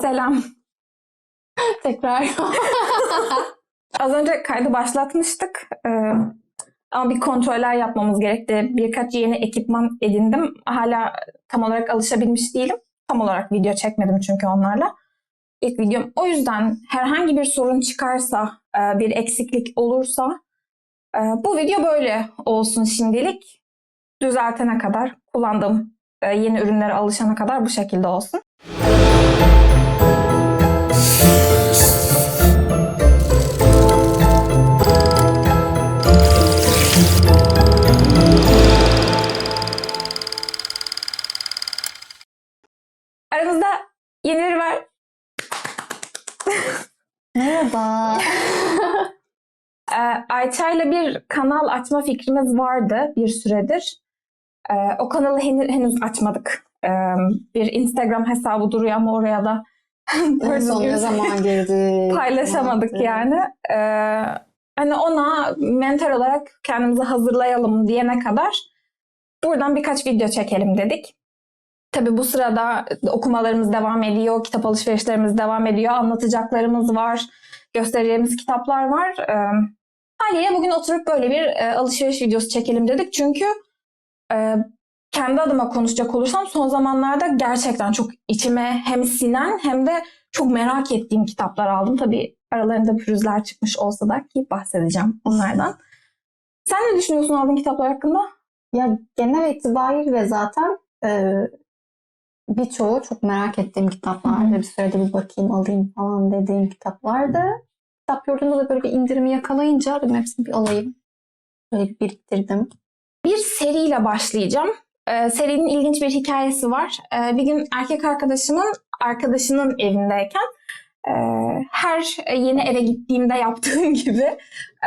Selam. Tekrar. Az önce kaydı başlatmıştık. Ee, ama bir kontroller yapmamız gerekti. Birkaç yeni ekipman edindim. Hala tam olarak alışabilmiş değilim. Tam olarak video çekmedim çünkü onlarla. İlk videom. O yüzden herhangi bir sorun çıkarsa, e, bir eksiklik olursa e, bu video böyle olsun şimdilik. Düzeltene kadar, kullandığım e, yeni ürünlere alışana kadar bu şekilde olsun. Aramızda yenileri var. Merhaba. Ee, Ayça'yla bir kanal açma fikrimiz vardı bir süredir. Ee, o kanalı henüz, açmadık. Ee, bir Instagram hesabı duruyor ama oraya da son ne zaman girdi? paylaşamadık yaptı? yani. Hani ona mental olarak kendimizi hazırlayalım diyene kadar buradan birkaç video çekelim dedik. Tabii bu sırada okumalarımız devam ediyor, kitap alışverişlerimiz devam ediyor, anlatacaklarımız var, göstereceğimiz kitaplar var. Ee, haliyle bugün oturup böyle bir e, alışveriş videosu çekelim dedik. Çünkü e, kendi adıma konuşacak olursam son zamanlarda gerçekten çok içime hem sinen hem de çok merak ettiğim kitaplar aldım. Tabii aralarında pürüzler çıkmış olsa da ki bahsedeceğim onlardan. Sen ne düşünüyorsun aldığın kitaplar hakkında? Ya genel itibariyle zaten e, birçoğu çok merak ettiğim kitaplardı. Bir sürede bir bakayım alayım falan dediğim kitaplardı. Kitap yurdunda da böyle bir indirimi yakalayınca dedim hepsini bir alayım. Böyle bir biriktirdim. Bir seriyle başlayacağım. Ee, serinin ilginç bir hikayesi var. Ee, bir gün erkek arkadaşımın arkadaşının evindeyken e, her yeni eve gittiğimde yaptığım gibi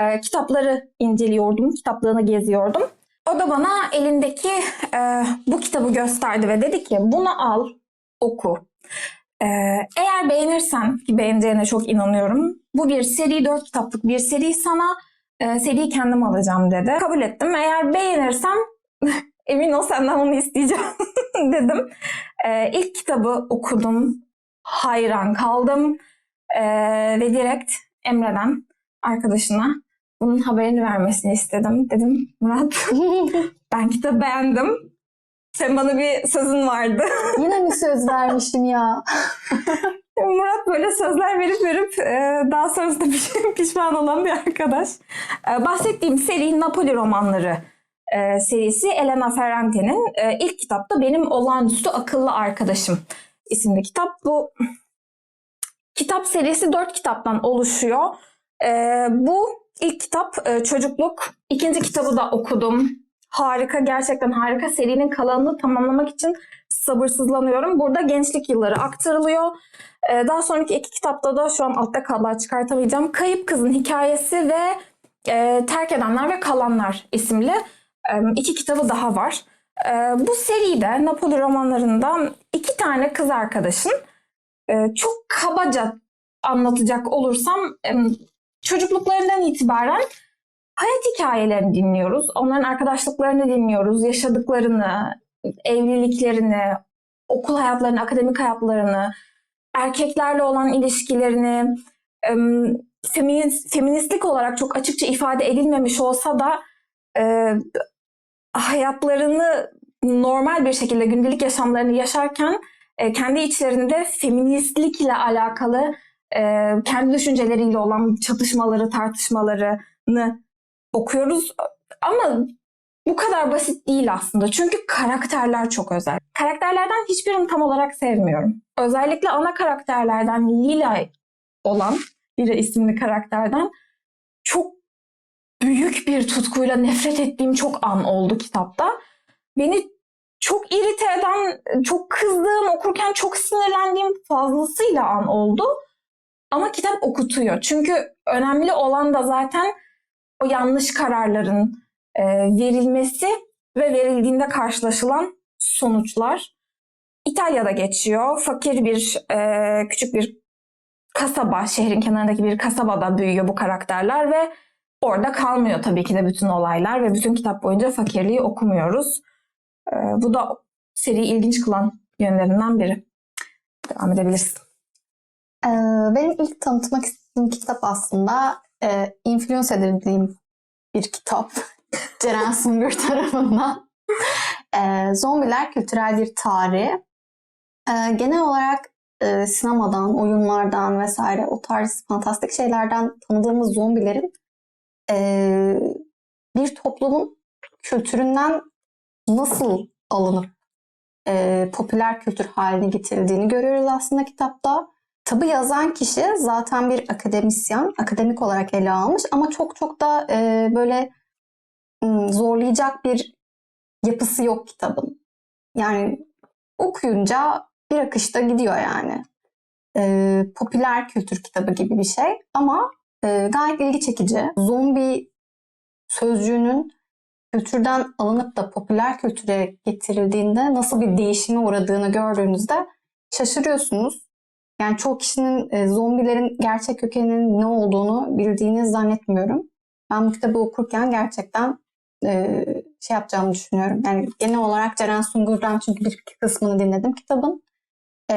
e, kitapları inceliyordum, kitaplığını geziyordum. O da bana elindeki e, bu kitabı gösterdi ve dedi ki bunu al, oku. E, eğer beğenirsen, ki beğeneceğine çok inanıyorum, bu bir seri, dört kitaplık bir seri sana e, seriyi kendim alacağım dedi. Kabul ettim. Eğer beğenirsem emin ol senden onu isteyeceğim dedim. E, ilk kitabı okudum. Hayran kaldım. E, ve direkt Emre'den arkadaşına bunun haberini vermesini istedim. Dedim Murat ben kitabı beğendim. Sen bana bir sözün vardı. Yine mi söz vermişim ya? Murat böyle sözler verip verip e, daha sonrasında piş- pişman olan bir arkadaş. E, Bahsettiğim seri Napoli romanları e, serisi Elena Ferrante'nin ilk kitapta Benim Olağanüstü Akıllı Arkadaşım isimli kitap. Bu kitap serisi dört kitaptan oluşuyor. Bu ilk kitap e, çocukluk. İkinci kitabı da okudum. Harika, gerçekten harika. Serinin kalanını tamamlamak için sabırsızlanıyorum. Burada gençlik yılları aktarılıyor. Ee, Daha sonraki iki kitapta da şu an altta kallar çıkartamayacağım. Kayıp Kızın Hikayesi ve e, Terk Edenler ve Kalanlar isimli e, iki kitabı daha var. E, bu seride Napoli romanlarından iki tane kız arkadaşın e, çok kabaca anlatacak olursam e, çocukluklarından itibaren hayat hikayelerini dinliyoruz. Onların arkadaşlıklarını dinliyoruz, yaşadıklarını, evliliklerini, okul hayatlarını, akademik hayatlarını, erkeklerle olan ilişkilerini em, feminist, feministlik olarak çok açıkça ifade edilmemiş olsa da hayatlarını normal bir şekilde gündelik yaşamlarını yaşarken kendi içlerinde feministlikle alakalı e, kendi düşünceleriyle olan çatışmaları, tartışmalarını okuyoruz. Ama bu kadar basit değil aslında. Çünkü karakterler çok özel. Karakterlerden hiçbirini tam olarak sevmiyorum. Özellikle ana karakterlerden Lila olan Lila isimli karakterden çok büyük bir tutkuyla nefret ettiğim çok an oldu kitapta. Beni çok irite eden, çok kızdığım, okurken çok sinirlendiğim fazlasıyla an oldu. Ama kitap okutuyor. Çünkü önemli olan da zaten o yanlış kararların e, verilmesi ve verildiğinde karşılaşılan sonuçlar. İtalya'da geçiyor. Fakir bir e, küçük bir kasaba, şehrin kenarındaki bir kasabada büyüyor bu karakterler ve orada kalmıyor tabii ki de bütün olaylar ve bütün kitap boyunca fakirliği okumuyoruz. E, bu da seriyi ilginç kılan yönlerinden biri. devam edebilirsin. Ee, benim ilk tanıtmak istediğim kitap aslında e, influence edildiğim bir kitap. Ceren Sungur tarafından. Ee, Zombiler Kültürel Bir Tarih. Ee, genel olarak e, sinemadan, oyunlardan vesaire o tarz fantastik şeylerden tanıdığımız zombilerin e, bir toplumun kültüründen nasıl alınıp e, popüler kültür haline getirildiğini görüyoruz aslında kitapta. Tabi yazan kişi zaten bir akademisyen, akademik olarak ele almış ama çok çok da e, böyle zorlayacak bir yapısı yok kitabın. Yani okuyunca bir akışta gidiyor yani. E, popüler kültür kitabı gibi bir şey ama e, gayet ilgi çekici. Zombi sözcüğünün kültürden alınıp da popüler kültüre getirildiğinde nasıl bir değişime uğradığını gördüğünüzde şaşırıyorsunuz. Yani çoğu kişinin e, zombilerin gerçek kökeninin ne olduğunu bildiğini zannetmiyorum. Ben bu kitabı okurken gerçekten e, şey yapacağımı düşünüyorum. Yani genel olarak Ceren Sungur'dan çünkü bir iki kısmını dinledim kitabın. E,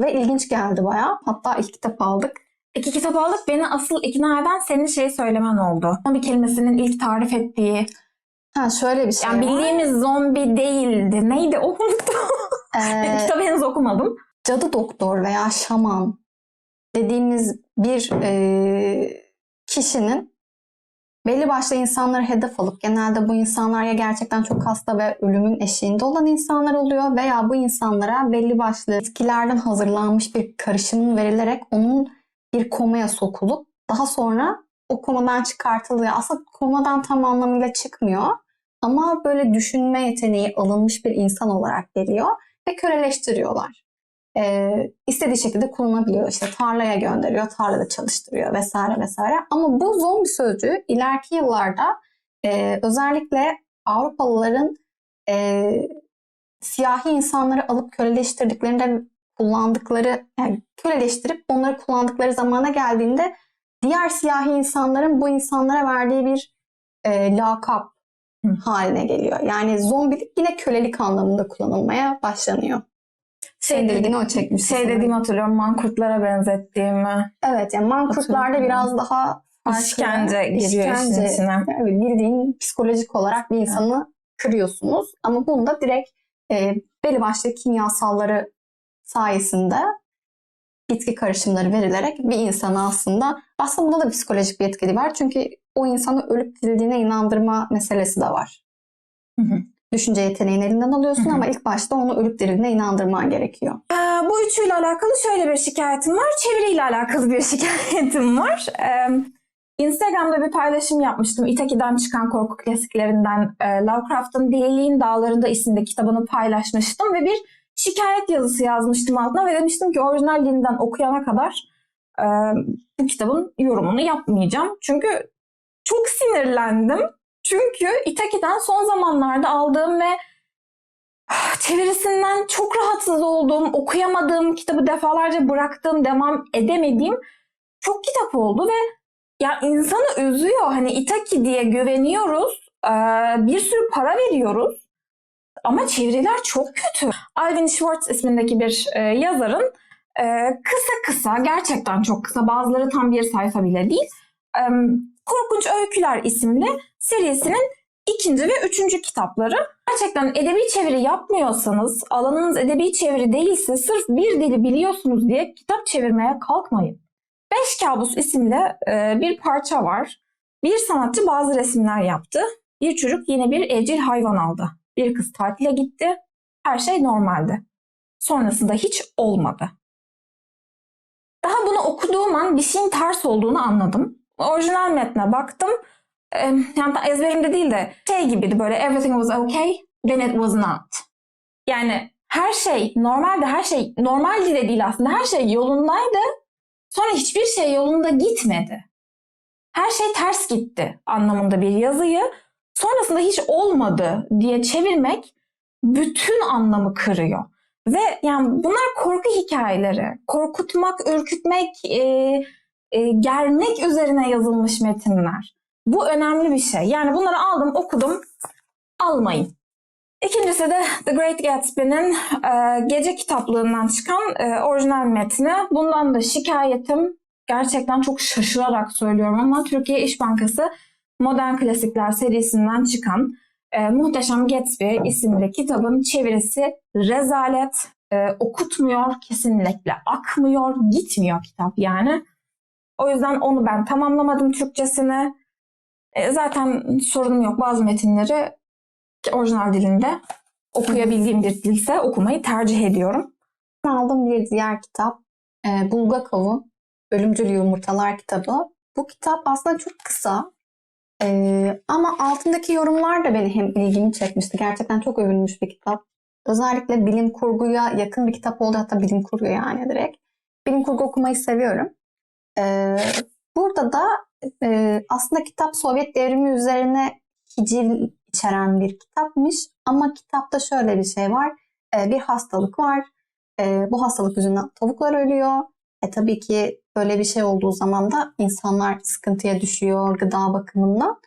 ve ilginç geldi bayağı. Hatta ilk kitap aldık. İki kitap aldık. Beni asıl ikna eden senin şeyi söylemen oldu. Zombi kelimesinin ilk tarif ettiği. Ha şöyle bir şey Yani var. bildiğimiz zombi değildi. Neydi o unuttum. E, Kitabı henüz okumadım. Cadı doktor veya şaman dediğimiz bir e, kişinin belli başlı insanları hedef alıp genelde bu insanlar ya gerçekten çok hasta ve ölümün eşiğinde olan insanlar oluyor veya bu insanlara belli başlı bitkilerden hazırlanmış bir karışımın verilerek onun bir komaya sokulup daha sonra o komadan çıkartılıyor. Aslında komadan tam anlamıyla çıkmıyor ama böyle düşünme yeteneği alınmış bir insan olarak geliyor ve köleleştiriyorlar e, istediği şekilde kullanabiliyor. İşte tarlaya gönderiyor, tarlada çalıştırıyor vesaire vesaire. Ama bu zombi sözcüğü ileriki yıllarda e, özellikle Avrupalıların e, siyahi insanları alıp köleleştirdiklerinde kullandıkları, yani köleleştirip onları kullandıkları zamana geldiğinde diğer siyahi insanların bu insanlara verdiği bir e, lakap Hı. haline geliyor. Yani zombilik yine kölelik anlamında kullanılmaya başlanıyor. Senin Şey, ilgini o çekmiş. şey dediğimi hatırlıyorum. Mankurtlara benzettiğimi. Evet yani mankurtlarda biraz daha farklı. İşkence giriyor işin içine. Evet, bildiğin psikolojik olarak bir insanı kırıyorsunuz. Ama bunda direkt e, belli başlı kimyasalları sayesinde bitki karışımları verilerek bir insana aslında aslında bunda da psikolojik bir etkili var. Çünkü o insanı ölüp dirildiğine inandırma meselesi de var. Hı hı. Düşünce yeteneğini elinden alıyorsun ama ilk başta onu ölüp dirildiğine inandırman gerekiyor. Ee, bu üçüyle alakalı şöyle bir şikayetim var. Çeviriyle alakalı bir şikayetim var. Ee, Instagram'da bir paylaşım yapmıştım. Itaki'den çıkan korku klasiklerinden e, Lovecraft'ın Deliliğin Dağlarında isimli kitabını paylaşmıştım ve bir şikayet yazısı yazmıştım altına ve demiştim ki orijinal dilinden okuyana kadar e, bu kitabın yorumunu yapmayacağım. Çünkü çok sinirlendim. Çünkü Itaki'den son zamanlarda aldığım ve çevirisinden çok rahatsız olduğum, okuyamadığım, kitabı defalarca bıraktığım, devam edemediğim çok kitap oldu ve ya insanı üzüyor. Hani Itaki diye güveniyoruz, bir sürü para veriyoruz ama çeviriler çok kötü. Alvin Schwartz ismindeki bir yazarın kısa kısa, gerçekten çok kısa, bazıları tam bir sayfa bile değil, Korkunç Öyküler isimli serisinin ikinci ve üçüncü kitapları. Gerçekten edebi çeviri yapmıyorsanız, alanınız edebi çeviri değilse sırf bir dili biliyorsunuz diye kitap çevirmeye kalkmayın. Beş Kabus isimli e, bir parça var. Bir sanatçı bazı resimler yaptı. Bir çocuk yine bir evcil hayvan aldı. Bir kız tatile gitti. Her şey normaldi. Sonrasında hiç olmadı. Daha bunu okuduğum an bir şeyin ters olduğunu anladım. Orijinal metne baktım. Yani ezberimde değil de şey gibiydi böyle everything was okay, then it was not. Yani her şey normalde her şey normal de değil aslında her şey yolundaydı. Sonra hiçbir şey yolunda gitmedi. Her şey ters gitti anlamında bir yazıyı sonrasında hiç olmadı diye çevirmek bütün anlamı kırıyor. Ve yani bunlar korku hikayeleri. Korkutmak, ürkütmek, e, e, germek üzerine yazılmış metinler. Bu önemli bir şey. Yani bunları aldım, okudum. Almayın. İkincisi de The Great Gatsby'nin e, gece kitaplığından çıkan e, orijinal metni. Bundan da şikayetim gerçekten çok şaşırarak söylüyorum ama Türkiye İş Bankası Modern Klasikler serisinden çıkan e, Muhteşem Gatsby isimli kitabın çevirisi rezalet. E, okutmuyor, kesinlikle akmıyor, gitmiyor kitap yani. O yüzden onu ben tamamlamadım Türkçesini. E, zaten sorunum yok. Bazı metinleri orijinal dilinde okuyabildiğim bir dilse okumayı tercih ediyorum. Aldığım bir diğer kitap e, Bulgakov'un Ölümcül Yumurtalar kitabı. Bu kitap aslında çok kısa E, ama altındaki yorumlar da beni hem ilgimi çekmişti. Gerçekten çok övülmüş bir kitap. Özellikle bilim kurguya yakın bir kitap oldu. Hatta bilim kurgu yani direkt. Bilim kurgu okumayı seviyorum. Burada da e, aslında kitap Sovyet devrimi üzerine hiciv içeren bir kitapmış. Ama kitapta şöyle bir şey var. E, bir hastalık var. E, bu hastalık yüzünden tavuklar ölüyor. E tabii ki böyle bir şey olduğu zaman da insanlar sıkıntıya düşüyor gıda bakımından.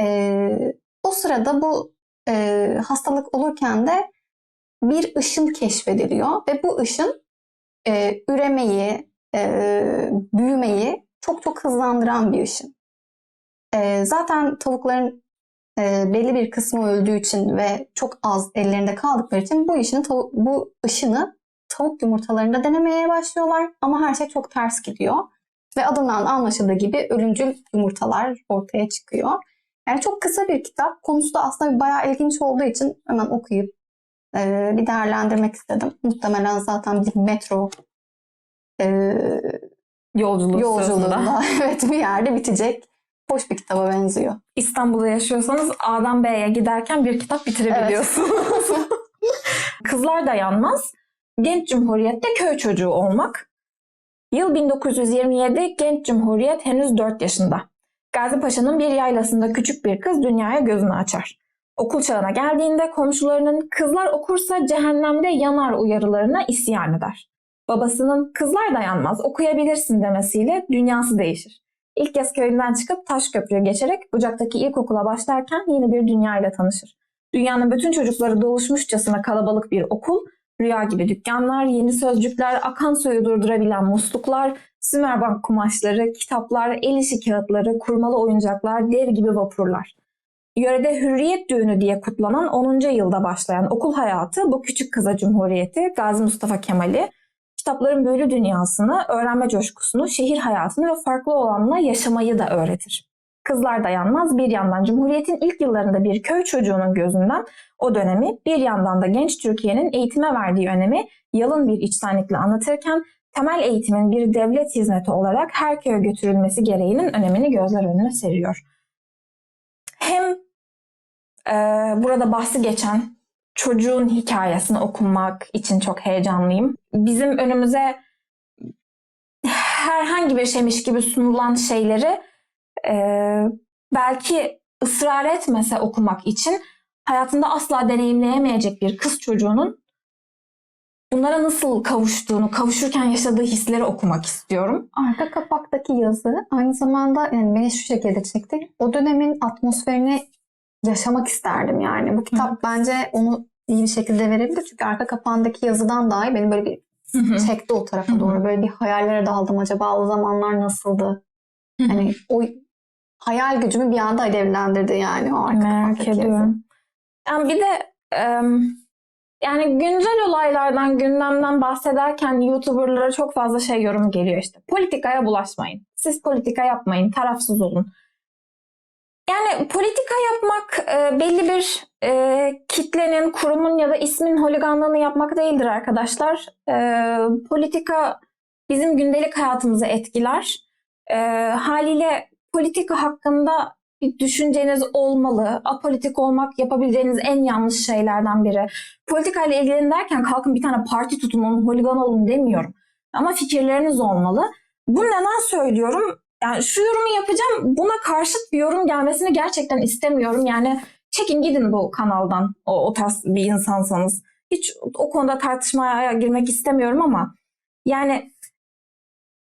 E, o sırada bu e, hastalık olurken de bir ışın keşfediliyor ve bu ışın e, üremeyi, e, büyümeyi çok çok hızlandıran bir ışın. E, zaten tavukların e, belli bir kısmı öldüğü için ve çok az ellerinde kaldıkları için bu işini bu ışını tavuk yumurtalarında denemeye başlıyorlar ama her şey çok ters gidiyor ve adından anlaşıldığı gibi ölümcül yumurtalar ortaya çıkıyor. Yani çok kısa bir kitap. Konusu da aslında bayağı ilginç olduğu için hemen okuyup e, bir değerlendirmek istedim. Muhtemelen zaten bir metro e, Yolculuk yolculuğunda evet bir yerde bitecek. Hoş bir kitaba benziyor. İstanbul'da yaşıyorsanız A'dan B'ye giderken bir kitap bitirebiliyorsunuz. Kızlar Dayanmaz, Genç Cumhuriyet'te köy çocuğu olmak. Yıl 1927, Genç Cumhuriyet henüz 4 yaşında. Gazi Paşa'nın bir yaylasında küçük bir kız dünyaya gözünü açar. Okul çağına geldiğinde komşularının kızlar okursa cehennemde yanar uyarılarına isyan eder. Babasının kızlar dayanmaz okuyabilirsin demesiyle dünyası değişir. İlk kez köyünden çıkıp taş köprüyü geçerek Bucak'taki ilkokula başlarken yeni bir dünya ile tanışır. Dünyanın bütün çocukları doluşmuşçasına kalabalık bir okul, rüya gibi dükkanlar, yeni sözcükler, akan suyu durdurabilen musluklar, Sümerbank kumaşları, kitaplar, el işi kağıtları, kurmalı oyuncaklar, dev gibi vapurlar. Yörede Hürriyet Düğünü diye kutlanan 10. yılda başlayan okul hayatı bu küçük kıza cumhuriyeti, Gazi Mustafa Kemal'i, kitapların büyülü dünyasını, öğrenme coşkusunu, şehir hayatını ve farklı olanla yaşamayı da öğretir. Kızlar Dayanmaz bir yandan Cumhuriyet'in ilk yıllarında bir köy çocuğunun gözünden o dönemi, bir yandan da genç Türkiye'nin eğitime verdiği önemi yalın bir içtenlikle anlatırken temel eğitimin bir devlet hizmeti olarak her köye götürülmesi gereğinin önemini gözler önüne seriyor. Hem e, burada bahsi geçen çocuğun hikayesini okumak için çok heyecanlıyım. Bizim önümüze herhangi bir şeymiş gibi sunulan şeyleri e, belki ısrar etmese okumak için hayatında asla deneyimleyemeyecek bir kız çocuğunun bunlara nasıl kavuştuğunu, kavuşurken yaşadığı hisleri okumak istiyorum. Arka kapaktaki yazı aynı zamanda yani beni şu şekilde çekti. O dönemin atmosferini yaşamak isterdim yani. Bu kitap bence onu iyi bir şekilde verebilir. Çünkü arka kapağındaki yazıdan dahi beni böyle bir çekti o tarafa Hı hı. doğru. Böyle bir hayallere daldım. Acaba o zamanlar nasıldı? Hani o hayal gücümü bir anda alevlendirdi yani o arka Merak kapaktaki yazı. ediyorum. Yani bir de yani güncel olaylardan, gündemden bahsederken YouTuber'lara çok fazla şey yorum geliyor işte. Politikaya bulaşmayın. Siz politika yapmayın. Tarafsız olun. Yani politika yapmak e, belli bir e, kitlenin, kurumun ya da ismin holiganlığını yapmak değildir arkadaşlar. E, politika bizim gündelik hayatımızı etkiler. E, haliyle politika hakkında bir düşünceniz olmalı. Apolitik olmak yapabileceğiniz en yanlış şeylerden biri. Politikayla ilgilenin derken kalkın bir tane parti tutun, onun holigan olun demiyorum. Ama fikirleriniz olmalı. Bu neden söylüyorum? Yani şu yorumu yapacağım. Buna karşıt bir yorum gelmesini gerçekten istemiyorum. Yani çekin gidin bu kanaldan o, o tarz bir insansanız. Hiç o konuda tartışmaya girmek istemiyorum ama yani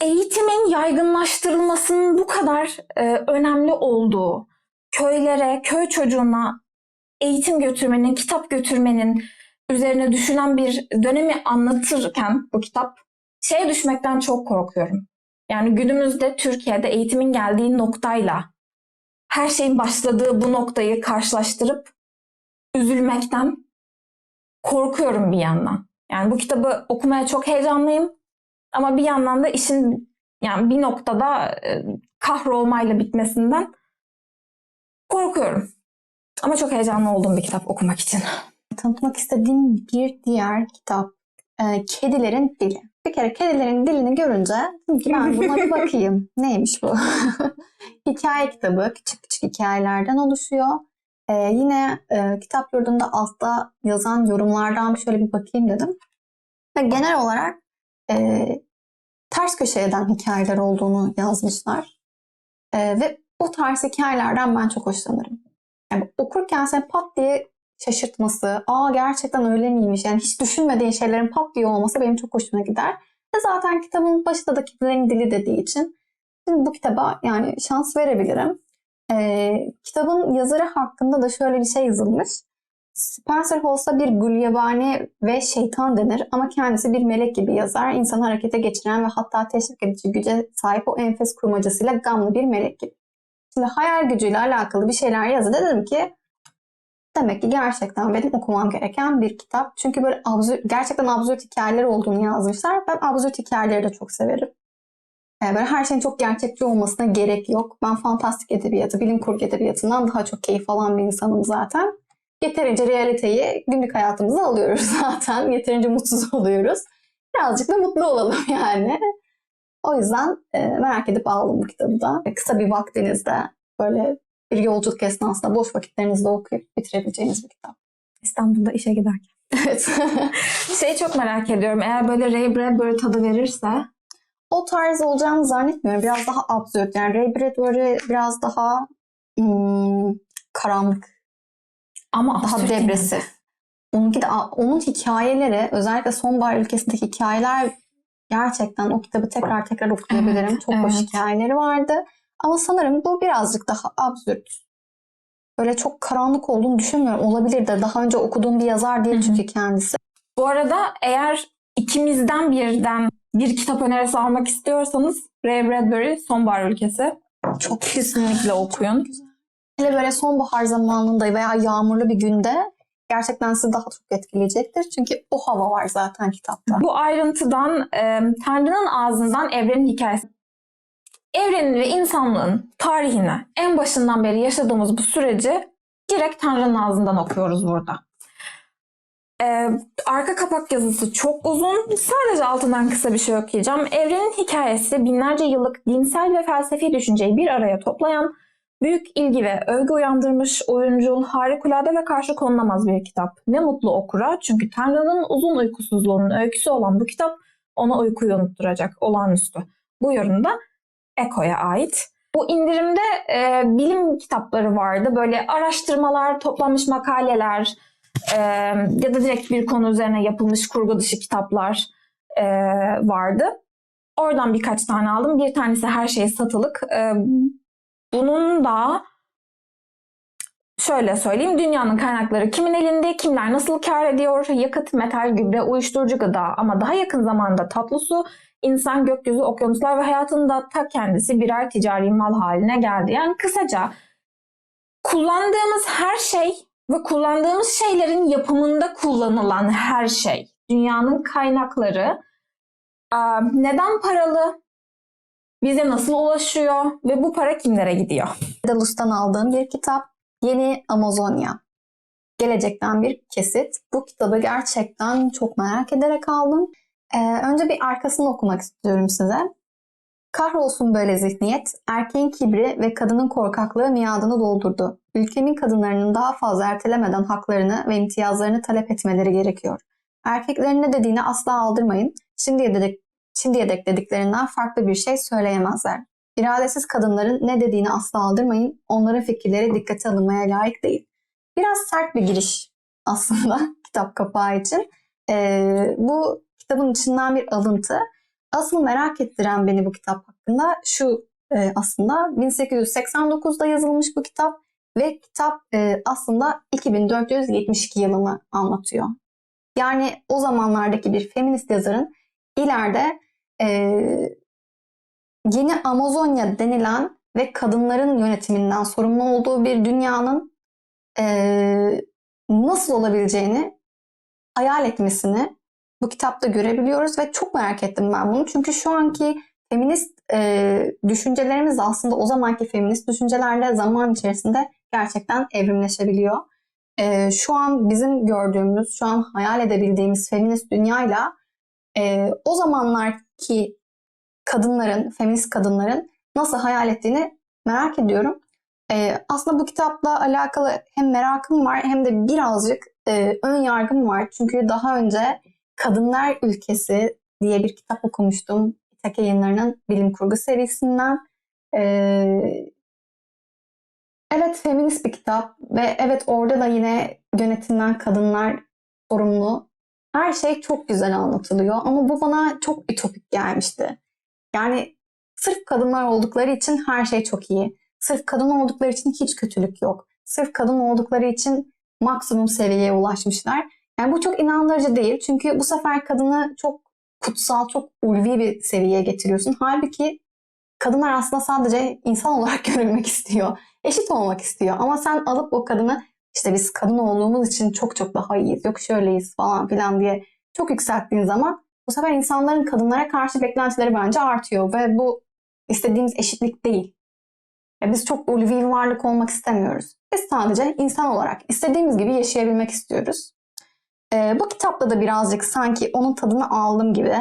eğitimin yaygınlaştırılmasının bu kadar e, önemli olduğu, köylere, köy çocuğuna eğitim götürmenin, kitap götürmenin üzerine düşünen bir dönemi anlatırken bu kitap şeye düşmekten çok korkuyorum. Yani günümüzde Türkiye'de eğitimin geldiği noktayla her şeyin başladığı bu noktayı karşılaştırıp üzülmekten korkuyorum bir yandan. Yani bu kitabı okumaya çok heyecanlıyım. Ama bir yandan da işin yani bir noktada e, kahrolmayla bitmesinden korkuyorum. Ama çok heyecanlı olduğum bir kitap okumak için. Tanıtmak istediğim bir diğer kitap e, Kedilerin Dili. Bir kere kedilerin dilini görünce dedim ki ben buna bir bakayım. Neymiş bu? Hikaye kitabı. Küçük küçük hikayelerden oluşuyor. E, yine e, kitap yurdunda altta yazan yorumlardan şöyle bir bakayım dedim. Ve genel olarak e, ters köşe eden hikayeler olduğunu yazmışlar. E, ve o tarz hikayelerden ben çok hoşlanırım. Yani okurken seni pat diye şaşırtması, aa gerçekten öyle miymiş? Yani hiç düşünmediğin şeylerin pat diye olması benim çok hoşuma gider. Ve zaten kitabın başında da kedilerin dili dediği için şimdi bu kitaba yani şans verebilirim. Ee, kitabın yazarı hakkında da şöyle bir şey yazılmış. Spencer Holmes'a bir gulyabani ve şeytan denir ama kendisi bir melek gibi yazar. İnsanı harekete geçiren ve hatta teşvik edici güce sahip o enfes kurmacasıyla gamlı bir melek gibi. Şimdi hayal gücüyle alakalı bir şeyler yazdı. Dedim ki demek ki gerçekten benim okumam gereken bir kitap. Çünkü böyle absürt, gerçekten absürt hikayeler olduğunu yazmışlar. Ben absürt hikayeleri de çok severim. Yani böyle her şeyin çok gerçekçi olmasına gerek yok. Ben fantastik edebiyatı, bilim kurgu edebiyatından daha çok keyif alan bir insanım zaten. Yeterince realiteyi günlük hayatımıza alıyoruz zaten. Yeterince mutsuz oluyoruz. Birazcık da mutlu olalım yani. O yüzden e, merak edip aldım bu kitabı da. Kısa bir vaktinizde böyle bir yolculuk esnasında boş vakitlerinizde okuyup bitirebileceğiniz bir kitap. İstanbul'da işe giderken. Evet. Şeyi çok merak ediyorum. Eğer böyle Ray Bradbury tadı verirse o tarz olacağını zannetmiyorum. Biraz daha absürt. Yani Ray Bradbury biraz daha hmm, karanlık, ama daha yine. depresif. Onunki de, onun hikayeleri özellikle sonbahar ülkesindeki hikayeler gerçekten o kitabı tekrar tekrar okuyabilirim. Evet, Çok hoş evet. hikayeleri vardı. Ama sanırım bu birazcık daha absürt. Böyle çok karanlık olduğunu düşünmüyorum. Olabilir de daha önce okuduğum bir yazar değil Hı hı. çünkü kendisi. Bu arada eğer ikimizden birden bir kitap önerisi almak istiyorsanız Ray Bradbury Sonbahar Ülkesi. Çok kesinlikle okuyun. Hele böyle sonbahar zamanında veya yağmurlu bir günde gerçekten sizi daha çok etkileyecektir. Çünkü o hava var zaten kitapta. Bu ayrıntıdan e, Tanrı'nın ağzından evrenin hikayesi. Evrenin ve insanlığın tarihini en başından beri yaşadığımız bu süreci direkt Tanrı'nın ağzından okuyoruz burada. E, arka kapak yazısı çok uzun. Sadece altından kısa bir şey okuyacağım. Evrenin hikayesi binlerce yıllık dinsel ve felsefi düşünceyi bir araya toplayan, büyük ilgi ve övgü uyandırmış, oyuncul, harikulade ve karşı konulamaz bir kitap. Ne mutlu okura çünkü Tanrı'nın uzun uykusuzluğunun öyküsü olan bu kitap ona uykuyu unutturacak olağanüstü. Bu yorumda Eko'ya ait. Bu indirimde e, bilim kitapları vardı. Böyle araştırmalar, toplanmış makaleler e, ya da direkt bir konu üzerine yapılmış kurgu dışı kitaplar e, vardı. Oradan birkaç tane aldım. Bir tanesi her şey satılık. E, bunun da şöyle söyleyeyim. Dünyanın kaynakları kimin elinde, kimler nasıl kar ediyor? Yakıt, metal, gübre, uyuşturucu gıda ama daha yakın zamanda tatlı su, insan, gökyüzü, okyanuslar ve hayatın da ta kendisi birer ticari mal haline geldi. Yani kısaca kullandığımız her şey ve kullandığımız şeylerin yapımında kullanılan her şey, dünyanın kaynakları neden paralı, bize nasıl ulaşıyor ve bu para kimlere gidiyor? Dalus'tan aldığım bir kitap. Yeni Amazonya. Gelecekten bir kesit. Bu kitabı gerçekten çok merak ederek aldım. Ee, önce bir arkasını okumak istiyorum size. Kahrolsun böyle zihniyet, erkeğin kibri ve kadının korkaklığı miadını doldurdu. Ülkemin kadınlarının daha fazla ertelemeden haklarını ve imtiyazlarını talep etmeleri gerekiyor. Erkeklerin ne dediğini asla aldırmayın. Şimdiye dek, şimdiye dek dediklerinden farklı bir şey söyleyemezler. İradesiz kadınların ne dediğini asla aldırmayın. Onların fikirleri dikkate alınmaya layık değil. Biraz sert bir giriş aslında kitap kapağı için. Ee, bu kitabın içinden bir alıntı. Asıl merak ettiren beni bu kitap hakkında şu e, aslında 1889'da yazılmış bu kitap. Ve kitap e, aslında 2472 yılını anlatıyor. Yani o zamanlardaki bir feminist yazarın ileride e, yeni Amazonya denilen ve kadınların yönetiminden sorumlu olduğu bir dünyanın e, nasıl olabileceğini hayal etmesini bu kitapta görebiliyoruz ve çok merak ettim ben bunu. Çünkü şu anki feminist e, düşüncelerimiz aslında o zamanki feminist düşüncelerle zaman içerisinde gerçekten evrimleşebiliyor. E, şu an bizim gördüğümüz, şu an hayal edebildiğimiz feminist dünyayla e, o zamanlarki kadınların, feminist kadınların nasıl hayal ettiğini merak ediyorum. E, aslında bu kitapla alakalı hem merakım var hem de birazcık e, ön yargım var. Çünkü daha önce Kadınlar Ülkesi diye bir kitap okumuştum. İtek yayınlarının bilim kurgu serisinden. Ee, evet feminist bir kitap ve evet orada da yine yönetimden kadınlar sorumlu. Her şey çok güzel anlatılıyor ama bu bana çok ütopik gelmişti. Yani sırf kadınlar oldukları için her şey çok iyi. Sırf kadın oldukları için hiç kötülük yok. Sırf kadın oldukları için maksimum seviyeye ulaşmışlar. Yani bu çok inandırıcı değil. Çünkü bu sefer kadını çok kutsal, çok ulvi bir seviyeye getiriyorsun. Halbuki kadınlar aslında sadece insan olarak görülmek istiyor. Eşit olmak istiyor. Ama sen alıp o kadını işte biz kadın olduğumuz için çok çok daha iyiyiz. Yok şöyleyiz falan filan diye çok yükselttiğin zaman bu sefer insanların kadınlara karşı beklentileri bence artıyor. Ve bu istediğimiz eşitlik değil. Ya biz çok ulvi varlık olmak istemiyoruz. Biz sadece insan olarak istediğimiz gibi yaşayabilmek istiyoruz. Ee, bu kitapta da birazcık sanki onun tadını aldım gibi.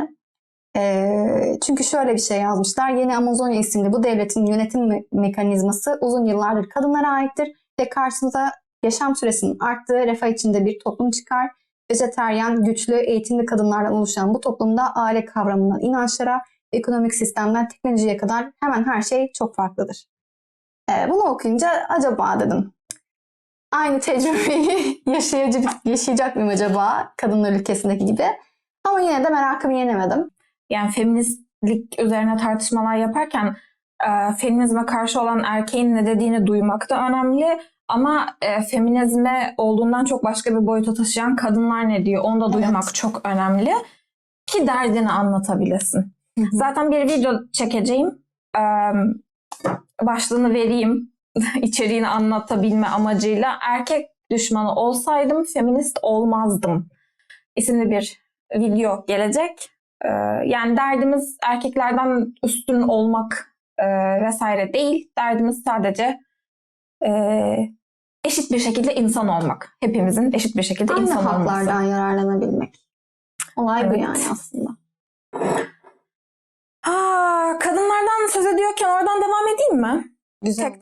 Ee, çünkü şöyle bir şey yazmışlar. Yeni Amazonya isimli bu devletin yönetim me- mekanizması uzun yıllardır kadınlara aittir ve karşınıza yaşam süresinin arttığı refah içinde bir toplum çıkar. Vejeteryan, güçlü, eğitimli kadınlardan oluşan bu toplumda aile kavramından inançlara, ekonomik sistemden teknolojiye kadar hemen her şey çok farklıdır. Ee, bunu okuyunca acaba dedim aynı tecrübeyi yaşayacak, yaşayacak mıyım acaba kadınlar ülkesindeki gibi. Ama yine de merakımı yenemedim. Yani feministlik üzerine tartışmalar yaparken e, feminizme karşı olan erkeğin ne dediğini duymak da önemli. Ama e, feminizme olduğundan çok başka bir boyuta taşıyan kadınlar ne diyor onu da duymak Evet. çok önemli. Ki derdini anlatabilesin. Zaten bir video çekeceğim. E, başlığını vereyim. içeriğini anlatabilme amacıyla erkek düşmanı olsaydım feminist olmazdım isimli bir video gelecek. Ee, yani derdimiz erkeklerden üstün olmak e, vesaire değil. Derdimiz sadece e, eşit bir şekilde insan olmak. Hepimizin eşit bir şekilde Aynı insan olması. haklardan yararlanabilmek. Olay bu Evet. yani aslında. Aa, kadınlardan söz ediyorken oradan devam edeyim mi? Güzel. Tek-